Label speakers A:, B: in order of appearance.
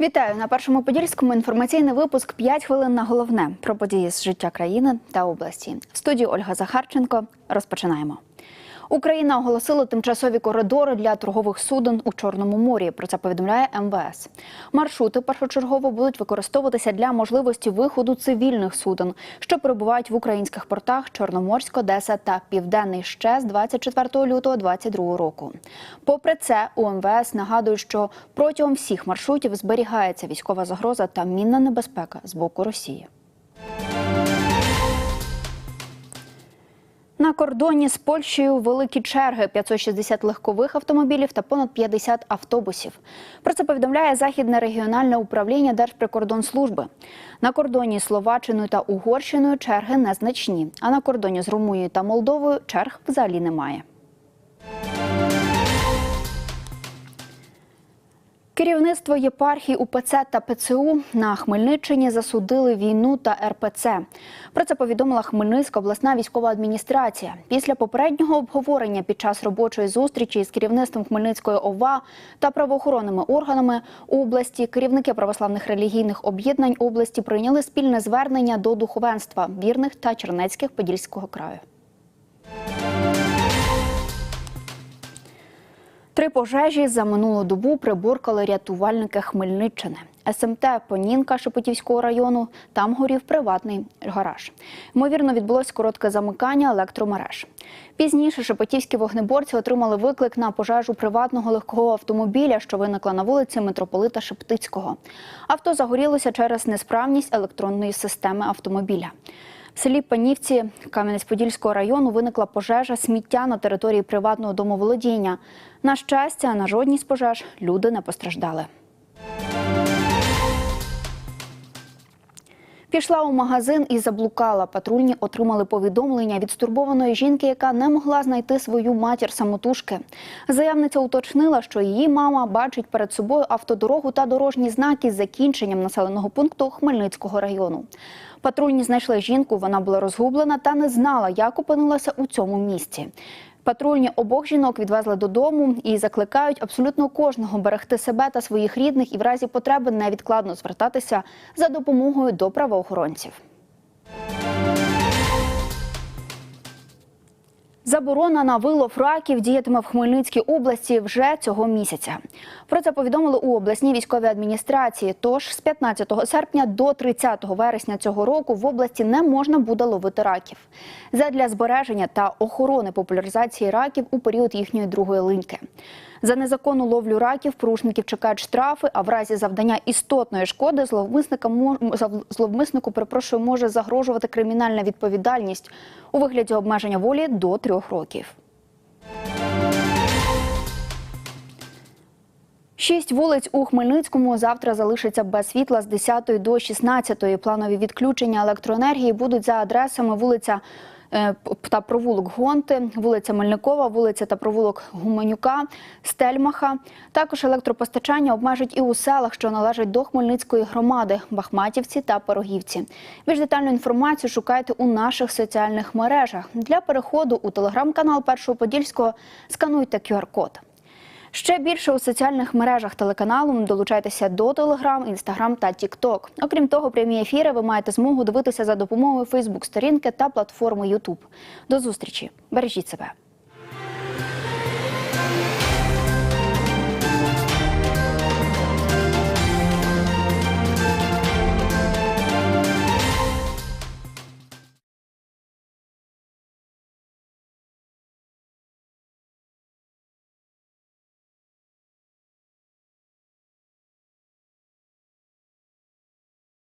A: Вітаю на першому подільському інформаційний випуск «5 хвилин на головне про події з життя країни та області. В студії Ольга Захарченко. Розпочинаємо. Україна оголосила тимчасові коридори для торгових суден у Чорному морі. Про це повідомляє МВС. Маршрути першочергово будуть використовуватися для можливості виходу цивільних суден, що перебувають в українських портах Чорноморськ, Одеса та Південний ще з 24 лютого 2022 року. Попри це, у МВС нагадують, що протягом всіх маршрутів зберігається військова загроза та мінна небезпека з боку Росії. На кордоні з Польщею великі черги 560 легкових автомобілів та понад 50 автобусів. Про це повідомляє Західне регіональне управління Держприкордонслужби. На кордоні з Словаччиною та Угорщиною черги незначні, а на кордоні з Румунією та Молдовою черг взагалі немає. Керівництво єпархій УПЦ та ПЦУ на Хмельниччині засудили війну та РПЦ. Про це повідомила Хмельницька обласна військова адміністрація. Після попереднього обговорення під час робочої зустрічі з керівництвом Хмельницької ОВА та правоохоронними органами області керівники православних релігійних об'єднань області прийняли спільне звернення до духовенства вірних та чернецьких Подільського краю. Три пожежі за минулу добу приборкали рятувальники Хмельниччини. СМТ Понінка Шепетівського району. Там горів приватний гараж. Ймовірно, відбулось коротке замикання електромереж. Пізніше шепетівські вогнеборці отримали виклик на пожежу приватного легкого автомобіля, що виникла на вулиці митрополита Шептицького. Авто загорілося через несправність електронної системи автомобіля. Селі Панівці Кам'янець-Подільського району виникла пожежа сміття на території приватного домоволодіння. На щастя, на жодній з пожеж люди не постраждали. Пішла у магазин і заблукала. Патрульні отримали повідомлення від стурбованої жінки, яка не могла знайти свою матір самотужки. Заявниця уточнила, що її мама бачить перед собою автодорогу та дорожні знаки з закінченням населеного пункту Хмельницького району. Патрульні знайшли жінку. Вона була розгублена та не знала, як опинилася у цьому місці. Патрульні обох жінок відвезли додому і закликають абсолютно кожного берегти себе та своїх рідних і в разі потреби невідкладно звертатися за допомогою до правоохоронців. Заборона на вилов раків діятиме в Хмельницькій області вже цього місяця. Про це повідомили у обласній військовій адміністрації. Тож з 15 серпня до 30 вересня цього року в області не можна буде ловити раків. Задля збереження та охорони популяризації раків у період їхньої другої линьки. За незаконну ловлю раків порушників чекають штрафи, а в разі завдання істотної шкоди зловмиснику перепрошую, може загрожувати кримінальна відповідальність у вигляді обмеження волі до трьох років. Шість вулиць у Хмельницькому завтра залишаться без світла з 10 до 16. Планові відключення електроенергії будуть за адресами вулиця та провулок Гонти, вулиця Мельникова, вулиця та провулок Гуменюка, Стельмаха. Також електропостачання обмежить і у селах, що належать до Хмельницької громади Бахматівці та Пирогівці. Більш детальну інформацію шукайте у наших соціальних мережах. Для переходу у телеграм-канал Першого Подільського скануйте QR-код. Ще більше у соціальних мережах телеканалу долучайтеся до Телеграм, Інстаграм та Тікток. Окрім того, прямі ефіри ви маєте змогу дивитися за допомогою Фейсбук-сторінки та платформи Ютуб. До зустрічі! Бережіть себе!